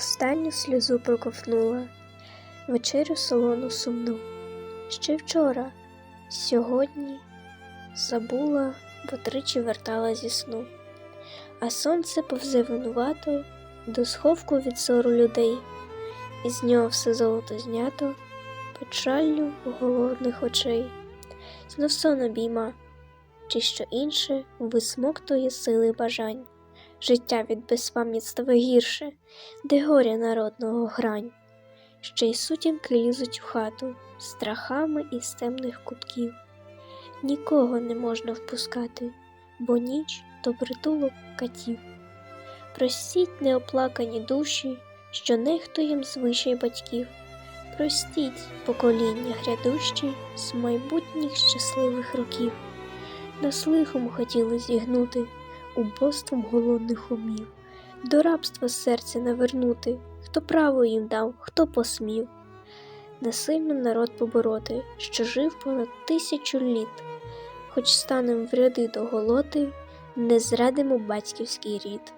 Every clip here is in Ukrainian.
останню сльозу проковтнула, вечерю солону сумну. Ще вчора, сьогодні забула, бо тричі вертала зі сну. А сонце повзе винувато до сховку від зору людей, і з нього все золото знято, печаллю голодних очей. Знов сон обійма, чи що інше висмоктує сили бажань. Життя від безпам'ятства гірше, де горя народного грань, ще й сутінки лізуть у хату страхами із темних кутків. Нікого не можна впускати, бо ніч то притулок катів. Простіть неоплакані душі, що нехтуєм звичай батьків. Простіть покоління грядущі з майбутніх щасливих років. Нас лихом хотіли зігнути, убоством голодних умів, до рабства серце навернути, хто право їм дав, хто посмів. Насильно народ побороти, що жив понад тисячу літ, хоч станем в ряди до голоти, не зрадимо батьківський рід.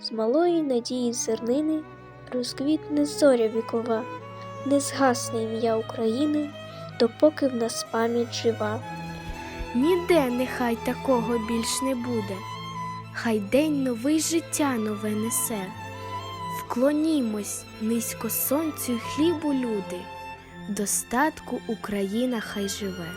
З малої надії зернини розквітне зоря вікова, не згасне ім'я України, допоки в нас пам'ять жива. Ніде нехай такого більш не буде. Хай день новий життя нове несе. Вклонімось низько сонцю й хлібу, люди, в достатку Україна хай живе.